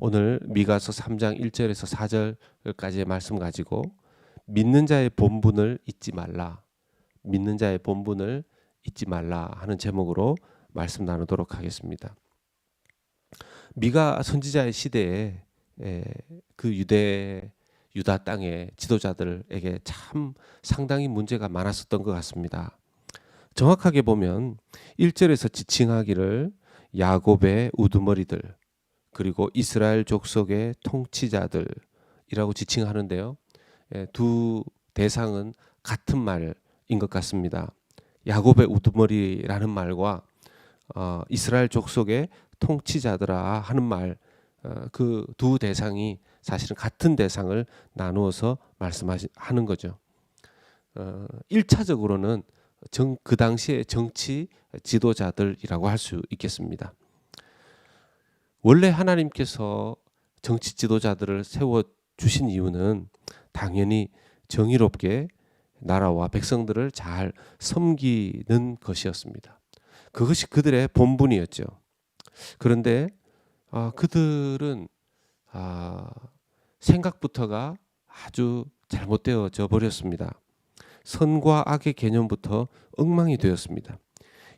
오늘 미가서 3장 1절에서 4절까지의 말씀 가지고 믿는 자의 본분을 잊지 말라. 믿는 자의 본분을 잊지 말라 하는 제목으로 말씀 나누도록 하겠습니다. 미가 선지자의 시대에 그 유대 유다 땅의 지도자들에게 참 상당히 문제가 많았었던 것 같습니다. 정확하게 보면 1절에서 지칭하기를 야곱의 우두머리들 그리고 이스라엘 족속의 통치자들이라고 지칭하는데요. 두 대상은 같은 말인 것 같습니다. 야곱의 우두머리라는 말과 어, 이스라엘 족속의 통치자들아 하는 말, 어, 그두 대상이 사실은 같은 대상을 나누어서 말씀하는 거죠. 어, 1차적으로는 정, 그 당시의 정치 지도자들이라고 할 수 있겠습니다. 원래 하나님께서 정치 지도자들을 세워 주신 이유는 당연히 정의롭게 나라와 백성들을 잘 섬기는 것이었습니다. 그것이 그들의 본분이었죠. 그런데 아, 그들은 아, 생각부터가 아주 잘못되어져 버렸습니다. 선과 악의 개념부터 엉망이 되었습니다.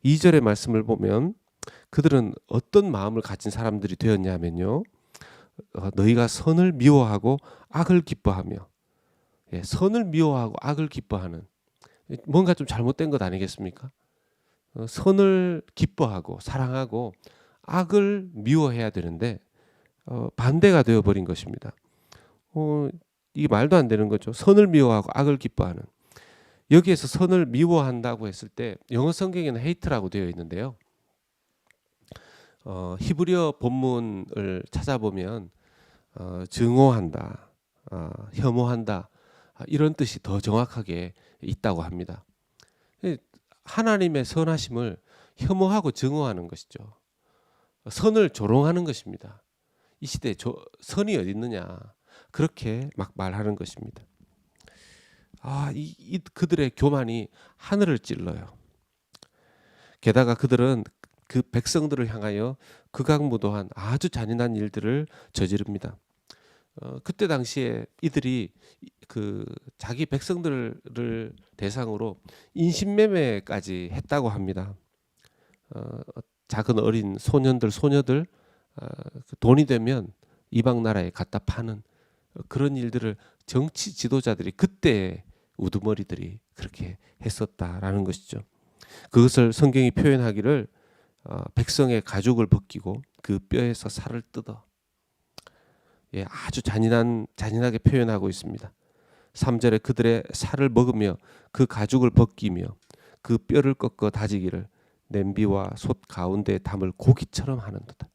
2절의 말씀을 보면 그들은 어떤 마음을 가진 사람들이 되었냐면요. 어, 너희가 선을 미워하고 악을 기뻐하며 예, 선을 미워하고 악을 기뻐하는 뭔가 좀 잘못된 것 아니겠습니까? 어, 선을 기뻐하고 사랑하고 악을 미워해야 되는데 어, 반대가 되어버린 것입니다. 어, 이게 말도 안 되는 거죠. 선을 미워하고 악을 기뻐하는. 여기에서 선을 미워한다고 했을 때 영어 성경에는 헤이트라고 되어 있는데요. 어, 히브리어 본문을 찾아보면 어, 증오한다, 어, 혐오한다 아, 이런 뜻이 더 정확하게 있다고 합니다. 하나님의 선하심을 혐오하고 증오하는 것이죠. 선을 조롱하는 것입니다. 이 시대에 선이 어디 있느냐 그렇게 막 말하는 것입니다. 아, 이, 이 그들의 교만이 하늘을 찔러요. 게다가 그들은 그 백성들을 향하여 극악무도한 아주 잔인한 일들을 저지릅니다. 어, 그때 당시에 이들이 그 자기 백성들을 대상으로 인신매매까지 했다고 합니다. 어, 작은 어린 소년들 소녀들 어, 그 돈이 되면 이방 나라에 갖다 파는 그런 일들을 정치 지도자들이 그때 우두머리들이 그렇게 했었다라는 것이죠. 그것을 성경이 표현하기를 어, 백성의 가죽을 벗기고 그 뼈에서 살을 뜯어 예, 아주 잔인한 잔인하게 표현하고 있습니다. 3절에 그들의 살을 먹으며 그 가죽을 벗기며 그 뼈를 꺾어 다지기를 냄비와 솥 가운데 담을 고기처럼 하는도다.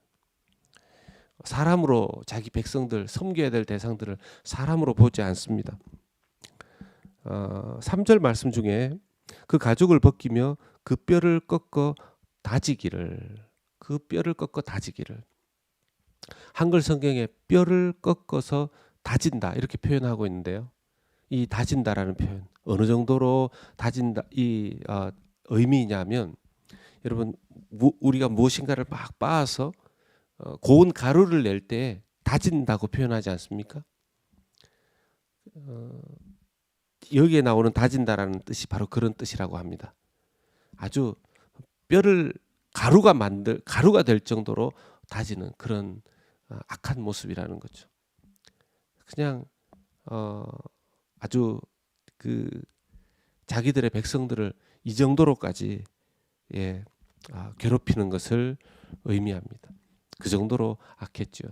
사람으로 자기 백성들 섬겨야 될 대상들을 사람으로 보지 않습니다. 어, 3절 말씀 중에 그 가죽을 벗기며 그 뼈를 꺾어 다지기를 그 뼈를 꺾어 다지기를 한글 성경에 뼈를 꺾어서 다진다 이렇게 표현하고 있는데요. 이 다진다라는 표현 어느 정도로 다진다 이 어, 의미냐면 여러분 무, 우리가 무엇인가를 막 빻아서 어, 고운 가루를 낼 때 다진다고 표현하지 않습니까? 어, 여기에 나오는 다진다라는 뜻이 바로 그런 뜻이라고 합니다. 아주 뼈를 가루가 만들 가루가 될 정도로 다지는 그런 어, 악한 모습이라는 거죠. 그냥 어, 아주 그 자기들의 백성들을 이 정도로까지 예, 아, 괴롭히는 것을 의미합니다. 그 정도로 악했죠.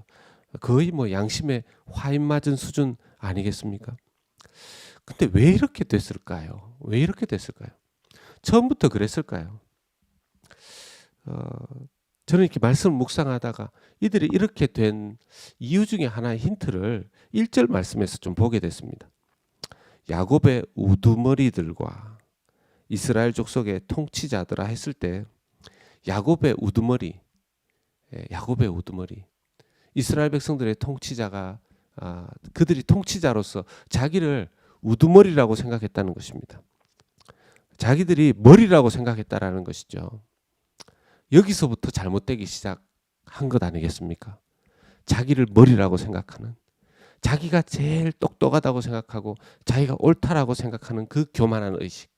거의 뭐 양심의 화인 맞은 수준 아니겠습니까? 근데 왜 이렇게 됐을까요? 왜 이렇게 됐을까요? 처음부터 그랬을까요? 어, 저는 이렇게 말씀을 묵상하다가 이들이 이렇게 된 이유 중에 하나의 힌트를 1절 말씀에서 좀 보게 됐습니다. 야곱의 우두머리들과 이스라엘 족속의 통치자들아 했을 때 야곱의 우두머리 예, 야곱의 우두머리 이스라엘 백성들의 통치자가 아, 그들이 통치자로서 자기를 우두머리라고 생각했다는 것입니다. 자기들이 머리라고 생각했다라는 것이죠. 여기서부터 잘못되기 시작한 것 아니겠습니까? 자기를 머리라고 생각하는 자기가 제일 똑똑하다고 생각하고 자기가 옳다라고 생각하는 그 교만한 의식.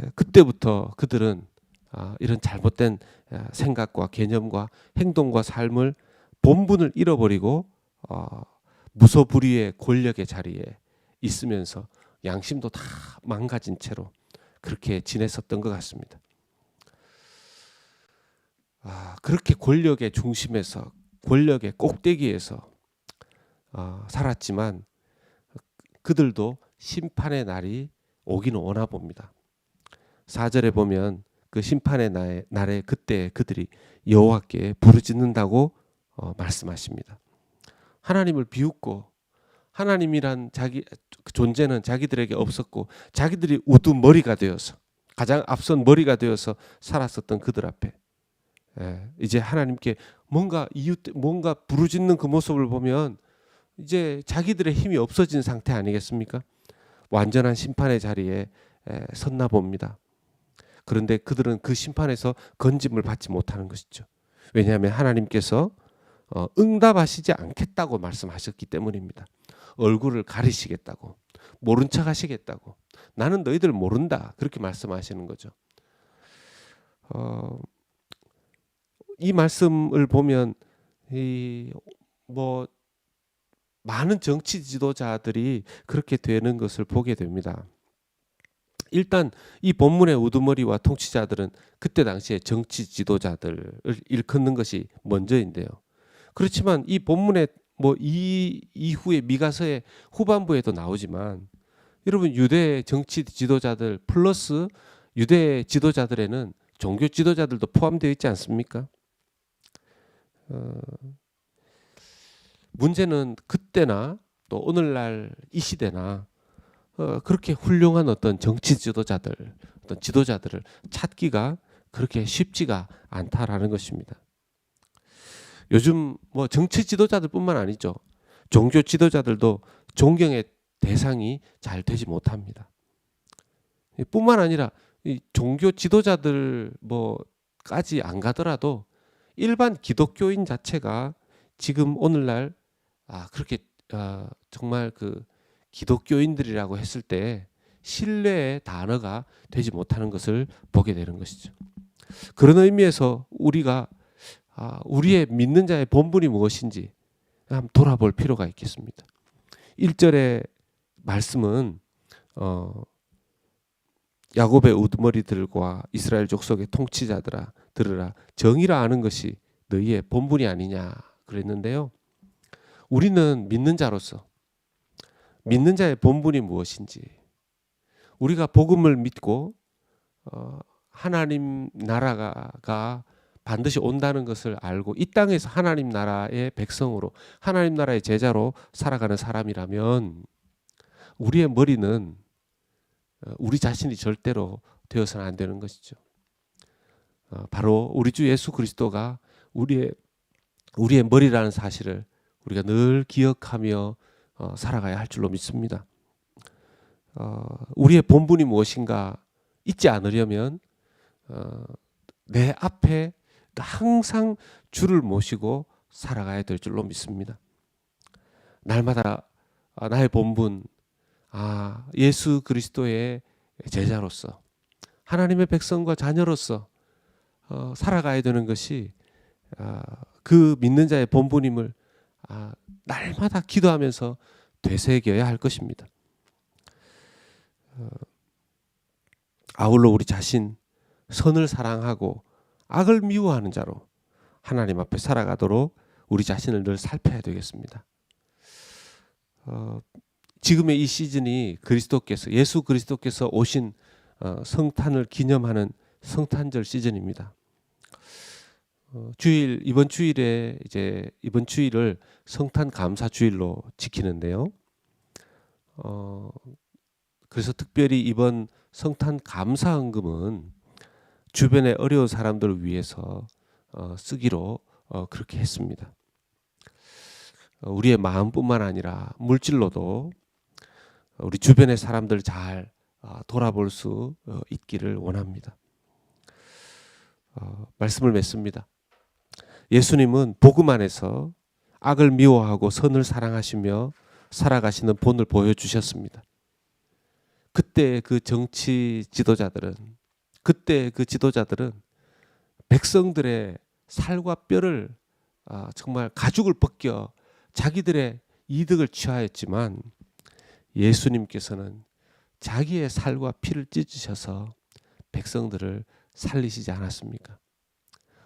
에, 그때부터 그들은 아, 이런 잘못된 아, 생각과 개념과 행동과 삶을 본분을 잃어버리고 어, 무소불위의 권력의 자리에 있으면서 양심도 다 망가진 채로 그렇게 지냈었던 것 같습니다. 아, 그렇게 권력의 중심에서 권력의 꼭대기에서 아, 살았지만 그들도 심판의 날이 오기는 오나 봅니다. 4절에 보면 그 심판의 날- 날에 그때 그들이 여호와께 부르짖는다고 어, 말씀하십니다. 하나님을 비웃고 하나님이란 자기 그 존재는 자기들에게 없었고 자기들이 우두머리가 되어서 가장 앞선 머리가 되어서 살았었던 그들 앞에 예, 이제 하나님께 뭔가 이유 때- 뭔가 부르짖는 그 모습을 보면 이제 자기들의 힘이 없어진 상태 아니겠습니까? 완전한 심판의 자리에 에, 섰나 봅니다. 그런데 그들은 그 심판에서 건짐을 받지 못하는 것이죠. 왜냐하면 하나님께서 어, 응답하시지 않겠다고 말씀하셨기 때문입니다. 얼굴을 가리시겠다고, 모른 척 하시겠다고, 나는 너희들 모른다 그렇게 말씀하시는 거죠. 어, 이 말씀을 보면 이 뭐 많은 정치 지도자들이 그렇게 되는 것을 보게 됩니다. 일단 이 본문의 우두머리와 통치자들은 그때 당시에 정치 지도자들을 일컫는 것이 먼저인데요. 그렇지만 이 본문의 뭐 이 이후에 미가서의 후반부에도 나오지만 여러분 유대 정치 지도자들 플러스 유대 지도자들에는 종교 지도자들도 포함되어 있지 않습니까? 어, 문제는 그때나 또 오늘날 이 시대나 어, 그렇게 훌륭한 어떤 정치 지도자들, 어떤 지도자들을 찾기가 그렇게 쉽지가 않다라는 것입니다. 요즘 뭐 정치 지도자들뿐만 아니죠. 종교 지도자들도 존경의 대상이 잘 되지 못합니다. 뿐만 아니라 이 종교 지도자들 뭐까지 안 가더라도 일반 기독교인 자체가 지금 오늘날 아 그렇게 아, 정말 그 기독교인들이라고 했을 때 신뢰의 단어가 되지 못하는 것을 보게 되는 것이죠. 그런 의미에서 우리가 아, 우리의 믿는 자의 본분이 무엇인지 한번 돌아볼 필요가 있겠습니다. 1절의 말씀은 어, 야곱의 우두머리들과 이스라엘 족속의 통치자들아 들으라 정의라 아는 것이 너희의 본분이 아니냐 그랬는데요. 우리는 믿는 자로서 믿는 자의 본분이 무엇인지 우리가 복음을 믿고 어, 하나님 나라가 반드시 온다는 것을 알고 이 땅에서 하나님 나라의 백성으로 하나님 나라의 제자로 살아가는 사람이라면 우리의 머리는 어, 우리 자신이 절대로 되어서는 안 되는 것이죠. 어, 바로 우리 주 예수 그리스도가 우리의 우리의 머리라는 사실을 우리가 늘 기억하며 어, 살아가야 할 줄로 믿습니다. 어, 우리의 본분이 무엇인가 잊지 않으려면 어, 내 앞에 항상 주를 모시고 살아가야 될 줄로 믿습니다. 날마다 아, 나의 본분, 아 예수 그리스도의 제자로서 하나님의 백성과 자녀로서 어, 살아가야 되는 것이 아, 그 믿는 자의 본분임을 아, 날마다 기도하면서 되새겨야 할 것입니다. 어, 아울러 우리 자신 선을 사랑하고 악을 미워하는 자로 하나님 앞에 살아가도록 우리 자신을 늘 살펴야 되겠습니다. 어, 지금의 이 시즌이 그리스도께서 예수 그리스도께서 오신 어, 성탄을 기념하는 성탄절 시즌입니다. 어, 주일 이번 주일에 이제 이번 주일을 성탄 감사 주일로 지키는데요. 어, 그래서 특별히 이번 성탄 감사 헌금은 주변의 어려운 사람들을 위해서 어, 쓰기로 어, 그렇게 했습니다. 어, 우리의 마음뿐만 아니라 물질로도 우리 주변의 사람들 잘 어, 돌아볼 수 어, 있기를 원합니다. 어, 말씀을 맺습니다. 예수님은 복음 안에서 악을 미워하고 선을 사랑하시며 살아가시는 본을 보여주셨습니다. 그때 그 정치 지도자들은 그때 그 지도자들은 백성들의 살과 뼈를 아, 정말 가죽을 벗겨 자기들의 이득을 취하였지만 예수님께서는 자기의 살과 피를 찢으셔서 백성들을 살리시지 않았습니까?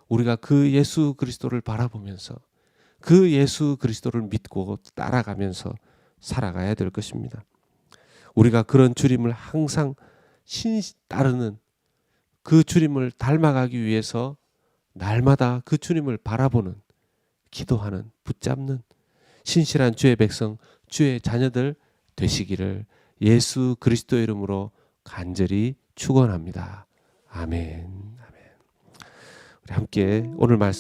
우리가 그 예수 그리스도를 바라보면서 그 예수 그리스도를 믿고 따라가면서 살아가야 될 것입니다. 우리가 그런 주님을 항상 신 따르는 그 주님을 닮아가기 위해서 날마다 그 주님을 바라보는 기도하는 붙잡는 신실한 주의 백성 주의 자녀들 되시기를 예수 그리스도 이름으로 간절히 축원합니다. 아멘. 아멘. 우리 함께 오늘 말씀